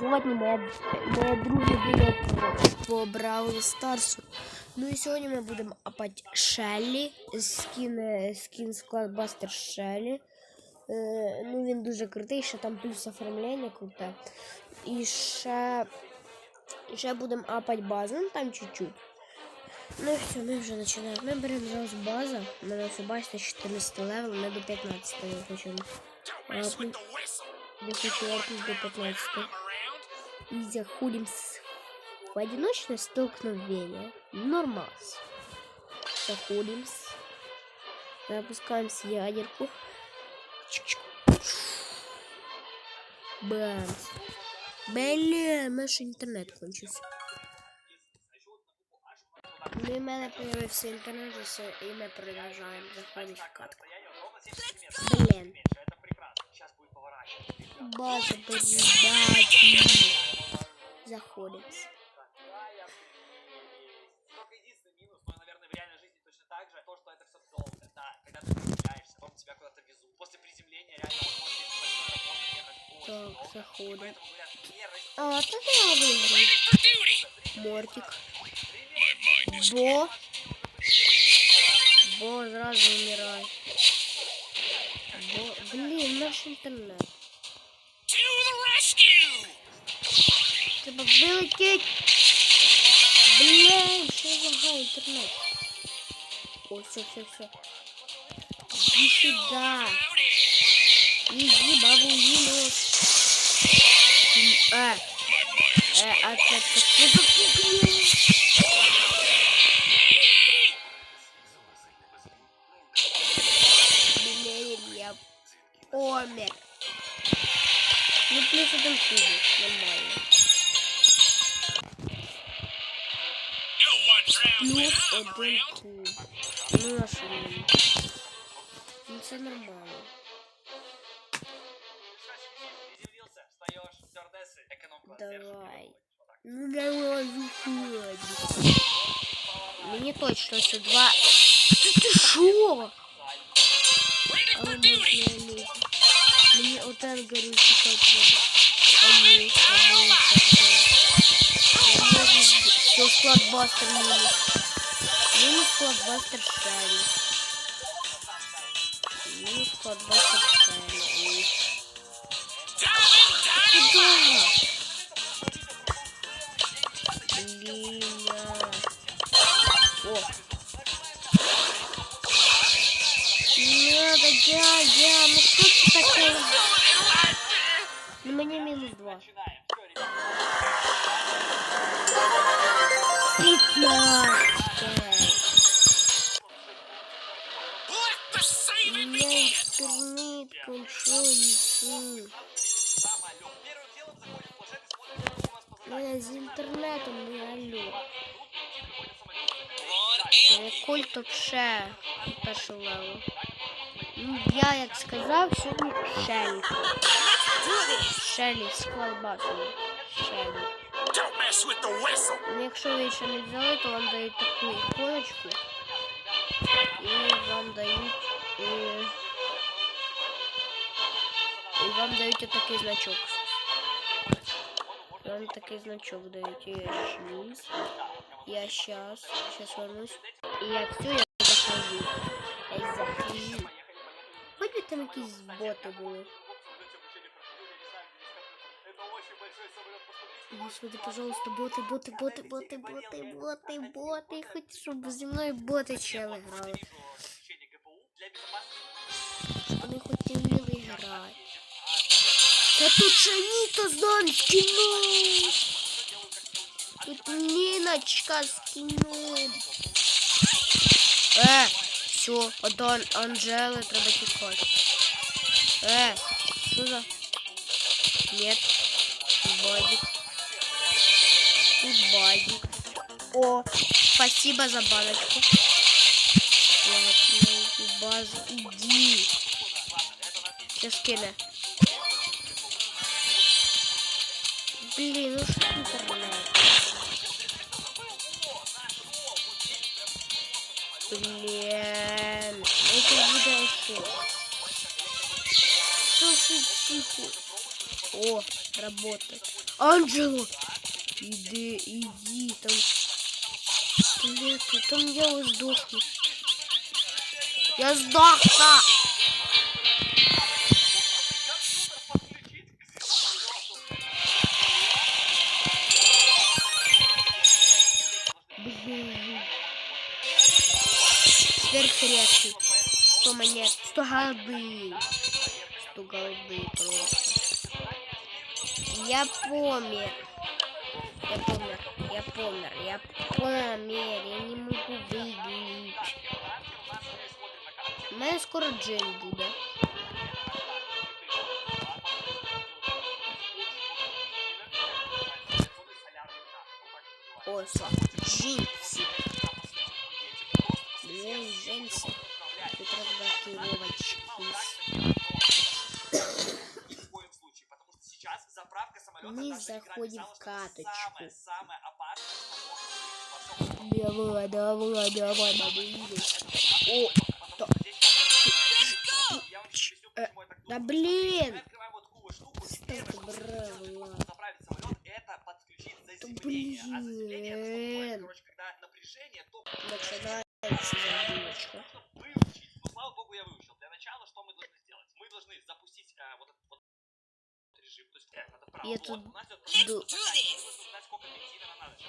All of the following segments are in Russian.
Сьогодні моя, моє друге по, Бравл Старсу. Ну і сьогодні ми будемо апати Шеллі, скін, скін складбастер Шеллі. Е, ну він дуже крутий, ще там плюс оформлення круте. І ще, ще будемо апати базу, ну там чуть-чуть. Ну і все, ми вже починаємо. Ми беремо зразу базу. Мене все бачите 14 левел, ми до 15 хочемо. Я хочу до 15 и заходим с... в одиночное столкновение. Нормас. Заходим с... Запускаем с ядерку. Чик-чик. Бамс. Блин, наш интернет кончился. Ну і в мене появився інтернет, і все, і ми продовжуємо заходити в катку. Блін. База передачи. Точно так Так, заходим. А, то я выиграю. Мортик. Бо. Бо сразу умирает. Бо. Блин, наш интернет. Треба вилететь. Блин, что лагает интернет? О, все, все, все. Иди сюда. Иди, бабу, Э, э, а ты, Блин, я помер. Ну, плюс один кубик, нормально. один куб. Ну, на що мені? Ну, це нормально. Приземлился, встаешь, стюардессы, эконом-класс держит. Давай. Вот так. Ну, давай, выходи. Мені точно це два... Ти, ти шо? Але можна лізти. Мені отен горить чекати треба. А ні, а ні, Я можу... Все, складбастер мінус. Мінус складбастер Шелі. Мінус складбастер Шелі. Куда? Блин. О. Надо, я, я, ну что ты такое? Ну, мне минус два. Начинаем. Всё, ребята. Пятнадцать. культ вообще перший левел. Ну, я, як сказав, сьогодні Шелі. Шелі з колбасою. Шелі. Don't mess with the whistle. Ну, якщо ви ще не взяли, то вам дають таку іконочку. І вам дають. І, і вам дають отакий значок. Вам такий значок дають. І я шліз. Я щас, щас вернусь. І я все, я захожу. Я захожу. Хоч би там якісь боти були. Это очень большой самолет. Посмотрите, Господи, пожалуйста, боти, боти, боти, боти, боти, боти, боти. Хоч щоб зі мною боти чели грали. включение ГПУ для безопасности. Вони хоч і вміли грати. Та тут Шаніта з нами скинули. Тут Ніночка скинули. Е, все, а до Ан- Анжели треба тікати. Е, за... Нет, базик. Тут базик. О, спасибо за баночку. Ладно, база, иди. Сейчас кине. Блин, ну что интернет? О, работает. Анджело! Іди, іди, там. Блін, там я ось здохну. Я здохна! Блин. Сверхредкий. Сто монет. Сто голды. Сто голды просто. Я помер. Я помер. Я помер. Я помер. Я не могу. У мене скоро джин буде. О, слава. Джинсы. Блин, джинсы. Тут разблокировочки. Мы заходим в каточку. Давай, давай, давай, давай. О, Потому что здесь я вам сейчас объясню, Э, бензина нам надо.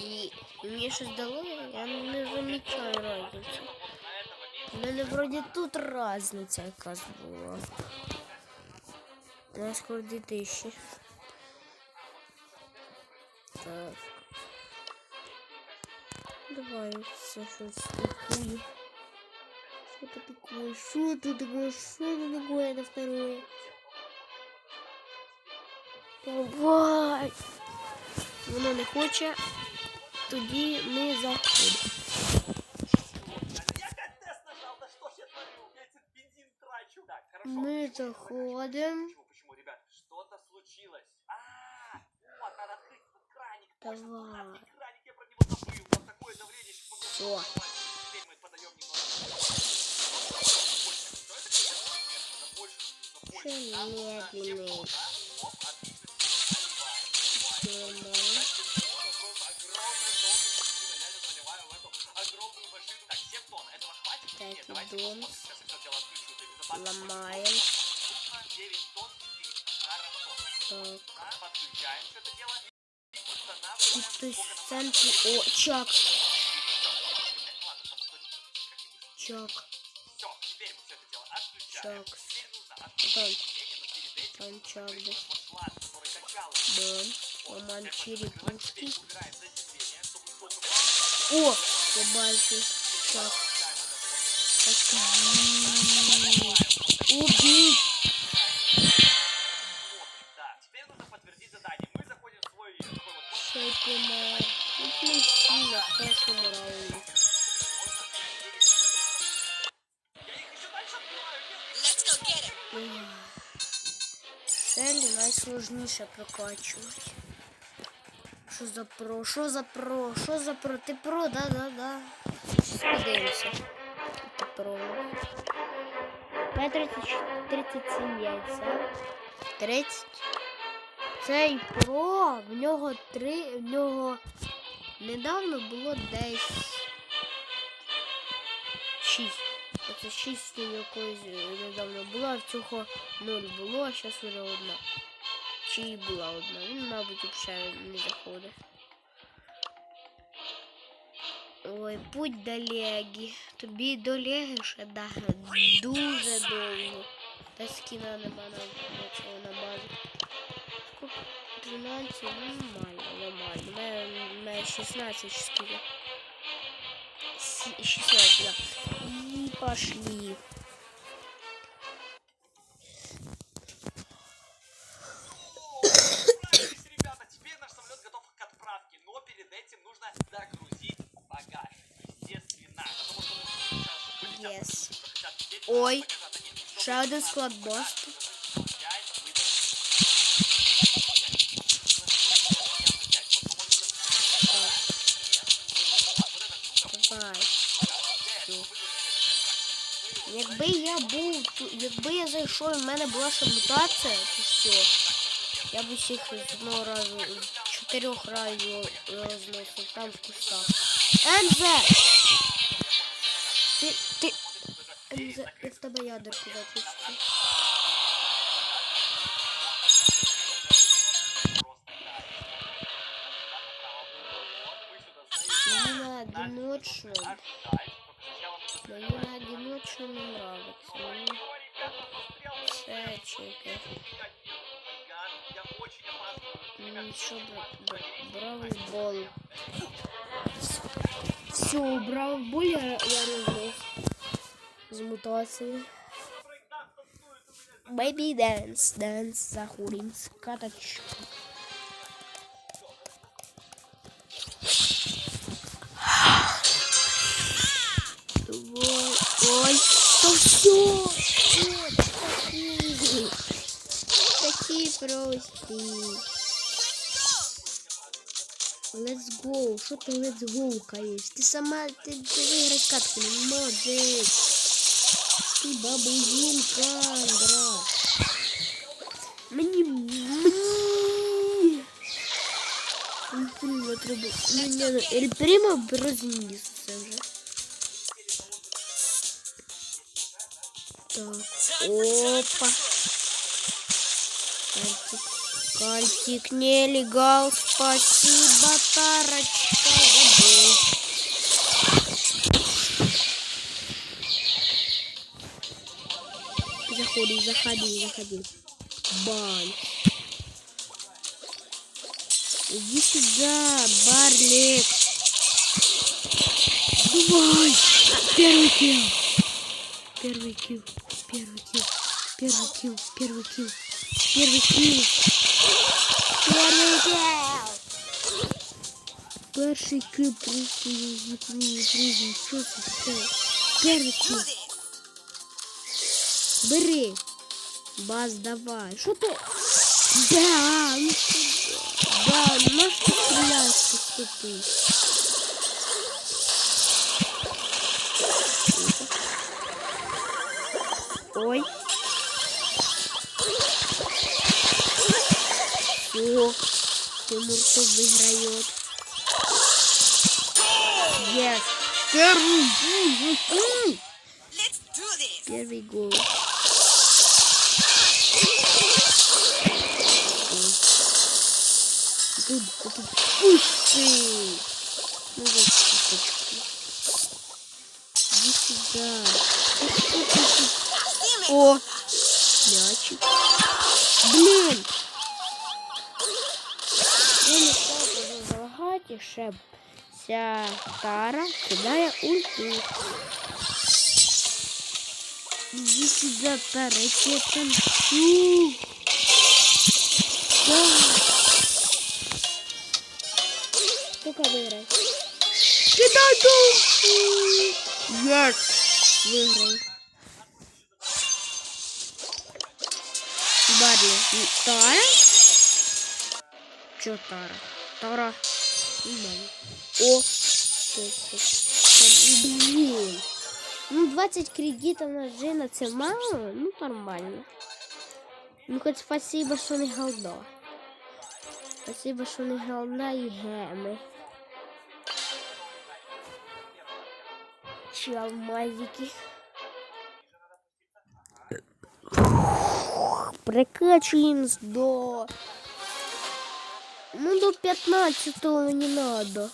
І мені щось дало, я не замічаю разниці. Вот на этом моменте У мене вроді тут разниця якась була. У нас скоро 2000. Так. Давай це щось такое. Что это такое? Что это такое? Что это такое на второе? Давай! Воно не хоче. Тоді ми заходимо. Я опять тест нажал, да что безопасно Ломаем. Нужно 9 тонн отлично. Хорошо. Так. И хтось сколько в нам центрі. О, чак. Чак. Чак. Отключить Там. чак, да. Вот, Ломаем черепушки. О, я бачу. Чак. Убить. Шейку мэр. Убить сильно, как умираю. Цель найсложніше прокачувати. Що за про? Що за про? Що за про? Ти про, да-да-да. Подивимося. Ти про. Мене 30, 37 яйця. 30. Цей про, в нього три, в нього недавно було десь 6. Оце 6 якоїсь е, недавно була, а в цього 0 було, а зараз уже одна. Чи була одна. Він, мабуть, взагалі не заходить. Ой, путь до Легі. Тобі до Легі ще да, дуже довго. Та скіна нема на, на цього на базу. Сколько? 13, нормально, нормально. У мене, у мене 16 чи скільки. С- 16, да. И пошли. нет. Чтобы ще один наш склад багаж басту. взять, выдать. Давай. Всё. Якби я був, ту- якби я зайшов і в мене була ще мутація, то все. Я б усіх з одного разу, з чотирьох разів розносив там в кустах. Ензе! Ти, ти... Ензе, я в тебе ядерку запустив. Мені на одиночному, мені на одиночному не нравится. Мені це чеки. Мені що бра- бра- бравл бол. Все, бравл бол я, я рознес. З мутацією. Baby dance, dance, заходим з каточку. Ой, ой, то все. Вот такие. Такие простые. Let's go. Що ти let's go каєш? Ти сама, ти, ти виграти катку не можеш. Ти бабуїнка, Андра. Мені, мені. Ельпримо треба. Ну, ні, ну, Ельпримо розніс це вже. Так, опа. Кальтик, кальтик нелегал, спасибо, Заходи, заходи, заходи. Бан. Иди сюда, Барлик. Давай. Первый килл. Первый килл. Первый килл. Первый килл. Первый килл. Первый килл. Первый килл. Перший килл просто я друзі. Що це все? Перший килл. Бери. Баз, давай. Що ти? Да, ну. Да, ну наш ти стріляєш пустоту. Ой. Все. Тимуртов выиграет. Yes. Первый. Первый гол. Тут, тут, тут. Ух ты! Ну вот, кусочки. Иди сюда. О! Мячик. Блин! Я не став залагати, і ще ця тара кидає ульту. Иди сюда, тара, я тебе танцую. Да. Выиграть? Кидай душу! Yes! Выиграл. Барли. Тара? Чё Тара? Тара. О! Блин. Ну, 20 кредитов на Джина, це мало? Ну, нормально. Ну, хоч спасибо, що не голда. Спасибо, що не голда і геми. Чалмазики. Прикачуємось до... Ну, до 15-го не надо.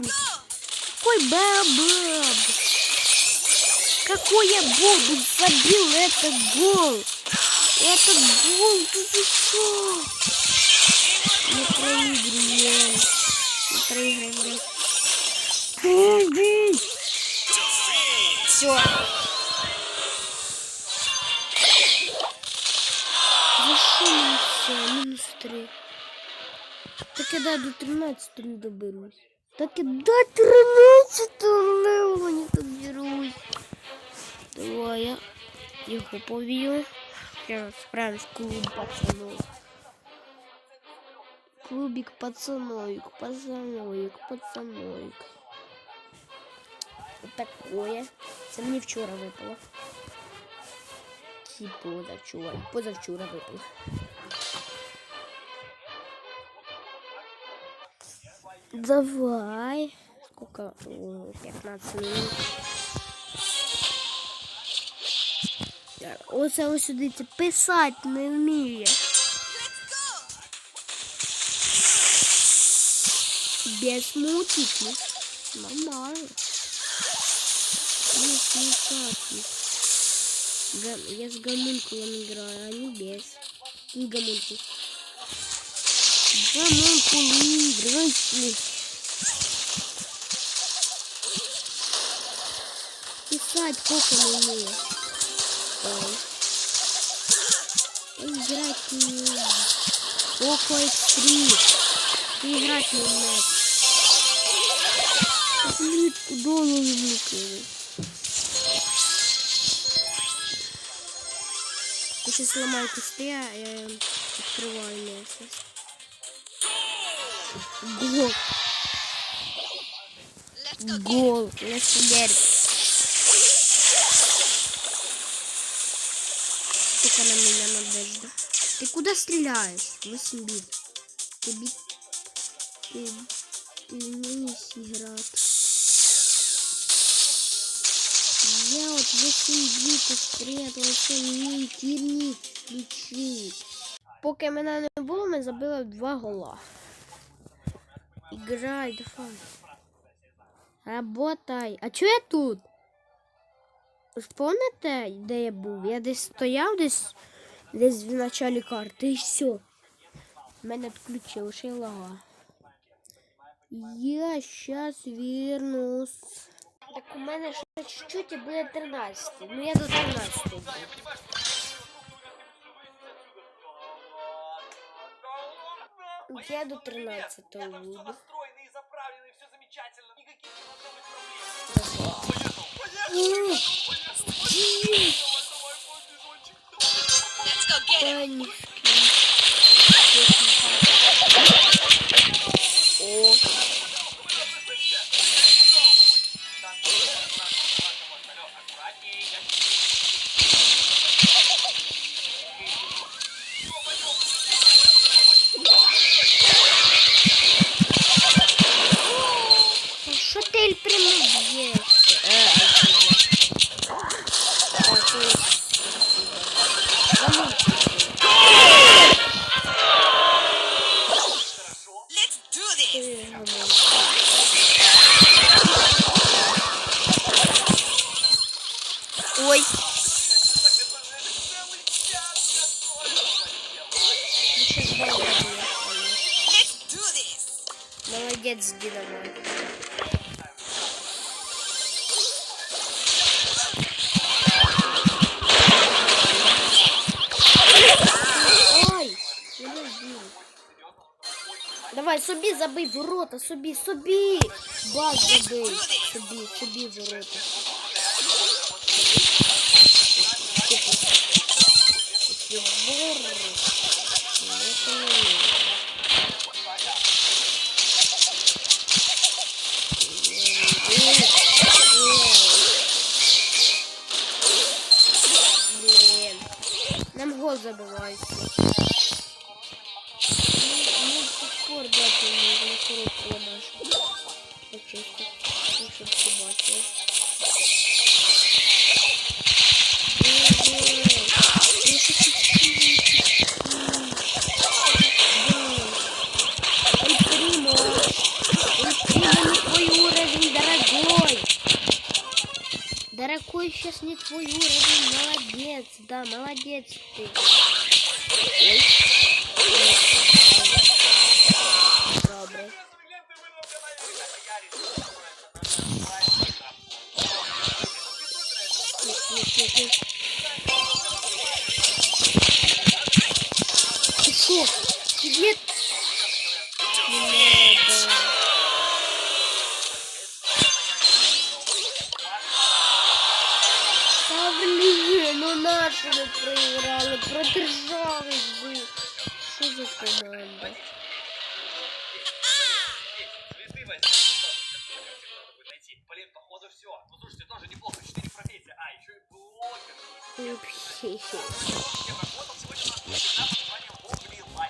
Какой бабуб? Какой я бобу забил этот гол? Этот гол, ты за что? Мы проиграем. Мы проиграем, да. Все. За що мені це? Мінус 3. Так і да, до 13 не доберусь. Так і до 13 левела не доберусь. Давай я його повію. Сейчас справимось клуб пацанов. Клубик пацановик, пацановик, пацановик. Вот такое. Це мені вчора випало. Чи позавчора. Позавчора випало. Давай. Сколько? О, 15 минут. Оце ось сюди писати не вміє. Без мутики. Нормально. Без мутики. Я с гомункулом играю, а не без. Не гомункул. Гомункулы, играйте. Писать сколько не умею. Ой. Играть не умею. Око X3. Ты играть не умеешь. Плитку долу выкинуть. Я сейчас сломаю кусты, а я открываю местность. Гол. Let's go get him. Гол. Let's get it. Только на меня надежда. Ты куда стреляешь? 8 бит. Ты бит... Ты... Ты умеешь играть. Я вот 8 бит спрятался, мені тірні включить. Поки мене не було, ми забили два гола. Играй, давай. Работай. А чого я тут? Ж де я був? Я десь стояв десь, десь в началі карти і все. Мене відключило, ще й лага. Я щас вернусь. Так у мене ще чуть-чуть і буде 13. Ну я до 13 йду. Я до 13 Я там все буду. Замечательно. Никаких не должно быть проблем. М, Let's go get him. Ой. Ну, щас бомба буде. Let's do this. Молодец, Динамайт. Ой, мене вбили. Давай, собі забий ворота, собі, собі. Бас забий. Собі, собі ворота. Нам гол забивається. Ну, ну, спор дати мені на коробку ламашу. Почисти. Ну, щоб побачили. Дорогой, сейчас не твой уровень, молодец, да, молодец ты. Ой. Добрый. Тебе... заробити.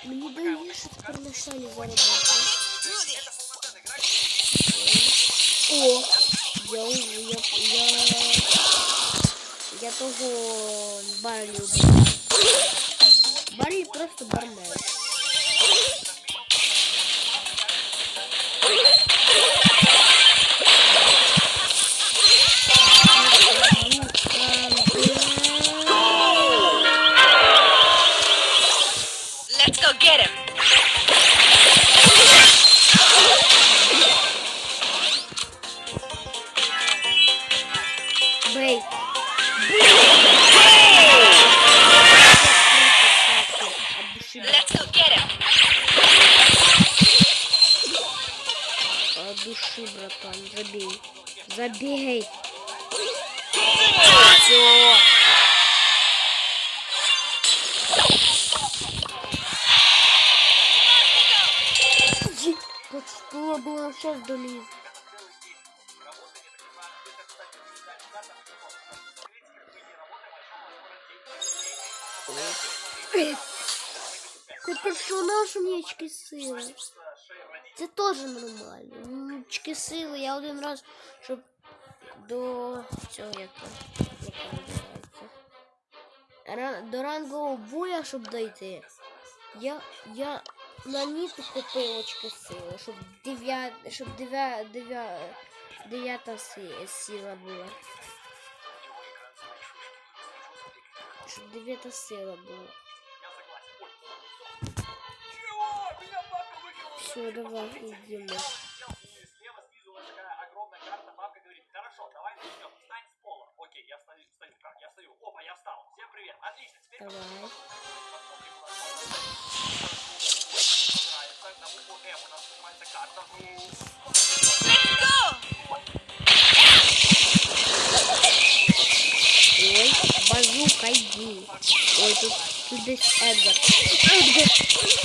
Let's do Это this. полноценная игра, где О, я, я, я, я того Барлі убив. Барлі просто бармен. Что было сейчас долез. Купи що наші м'ячки сили. Це теж нормально. Очки сили, я один раз, щоб до цього як До рангового боя, щоб дойти. Я, я на ніту купив очки сили, щоб дев'я, щоб дев'я, дев'я, дев'ята сила була. Щоб дев'ята сила була. Все, давай, идем. Тут десь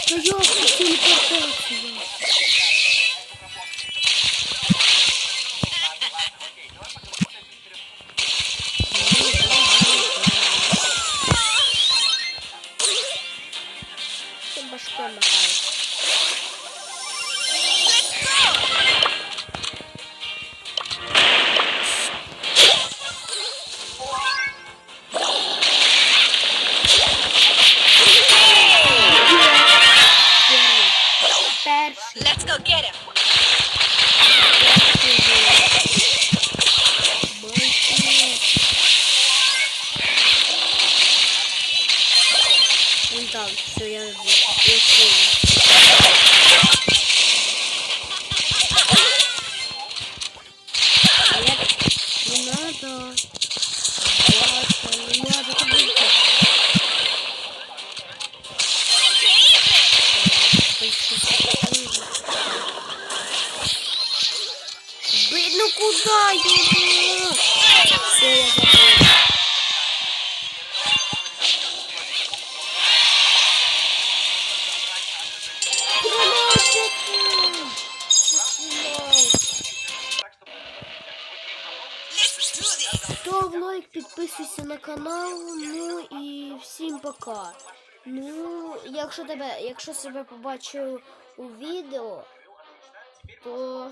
я? Все, я. Став лайк, підписуйся на канал. Ну і всім пока. Ну, якщо тебе, якщо себе побачив у відео, то,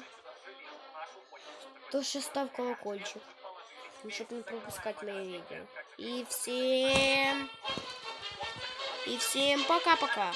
то ще став колокольчик. ну, Щоб не пропускати моє відео. І всім. І всім пока-пока.